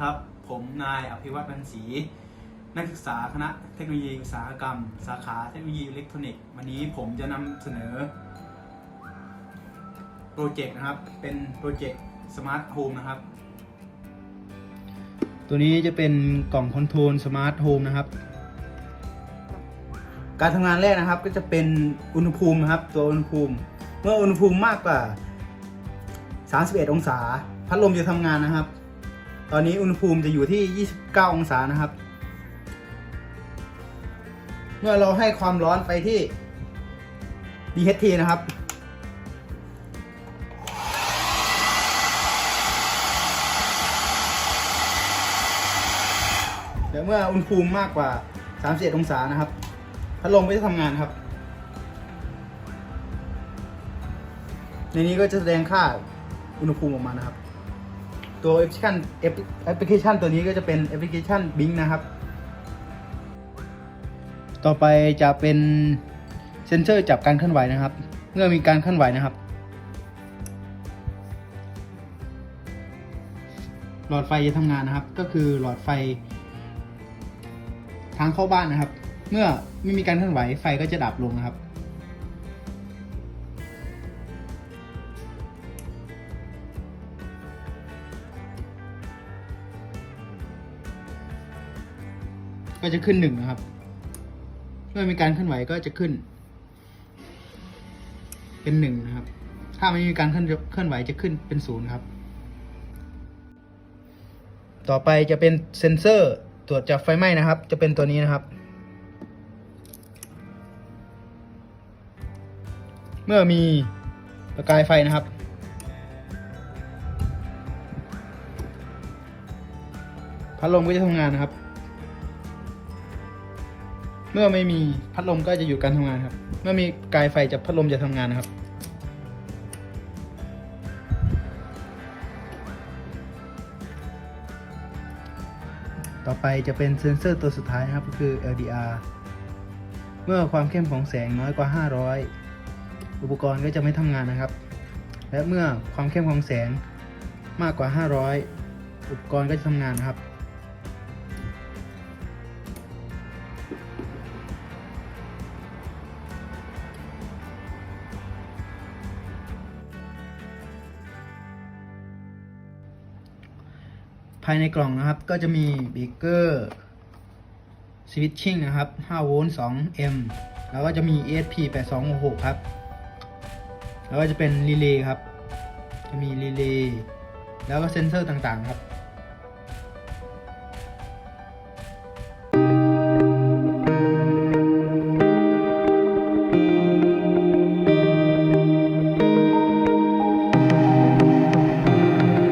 ครับ ผมนายอภิวัตรบันศรีนักศึกษาคณะเทคโนโลยีอุตสาหกรรม สาขาเทคโนโลยีอิเล็กทรอนิกส์วันนี้ผมจะนำเสนอโปรเจกต์นะครับ เป็นโปรเจกต์สมาร์ทโฮมนะครับ ตัวนี้จะเป็นกล่องคอนโทรลสมาร์ทโฮมนะครับ การทำงานแรกนะครับก็จะเป็นอุณหภูมินะครับ ตัวอุณหภูมิ เมื่ออุณหภูมิมากกว่า 31 องศา พัดลมจะทำงานนะครับ ตอนนี้อุณหภูมิจะอยู่ที่ 29 องศานะครับ เมื่อเราให้ความร้อนไปที่ DHT นะครับ เดี๋ยวเมื่ออุณหภูมิมากกว่า 31 องศานะครับ พัดลมก็จะทำงานครับ ในนี้ก็จะแสดงค่าอุณหภูมิออกมานะครับ ตัวแอปพลิเคชันแอปพลิเคชันตัวนี้ก็จะเป็นแอปพลิเคชัน Bing นะครับ ต่อไปจะเป็นเซนเซอร์จับการเคลื่อนไหวนะครับ เมื่อมีการเคลื่อนไหวนะครับ หลอดไฟจะทำงานนะครับ ก็คือหลอดไฟ ทางเข้าบ้านนะครับ เมื่อไม่มีการเคลื่อนไหวไฟก็จะดับลงนะครับ ก็จะขึ้นหนึ่งนะครับ เมื่อมีการเคลื่อนไหวก็จะขึ้น เป็นหนึ่งนะครับ ถ้าไม่มีการเคลื่อนเคลื่อนไหวจะขึ้นเป็นศูนย์ครับ ต่อไปจะเป็นเซ็นเซอร์ตรวจจับไฟไหม้นะครับ จะเป็นตัวนี้นะครับ เมื่อมีประกายไฟนะครับพัดลมก็จะทำงานนะครับ เมื่อไม่มีพัดลมก็จะอยู่การทำงานครับ เมื่อมีกายไฟจากพัดลมจะทำงานนะครับ ต่อไปจะเป็นเซ็นเซอร์ตัวสุดท้ายนะครับก็คือ LDR เมื่อความเข้มของแสงน้อยกว่า 500 อุปกรณ์ก็จะไม่ทำงานนะครับ และเมื่อความเข้มของแสงมากกว่า 500 อุปกรณ์ก็จะทำงานนะครับ ภายในกล่องนะครับก็จะมีบีเกอร์สวิตชิ่งนะครับ5โวลต์2 m แล้วก็จะมี ESP 8266 ครับ แล้วก็จะเป็นรีเลย์ครับ จะมีรีเลย์แล้วก็เซ็นเซอร์ต่างๆครับ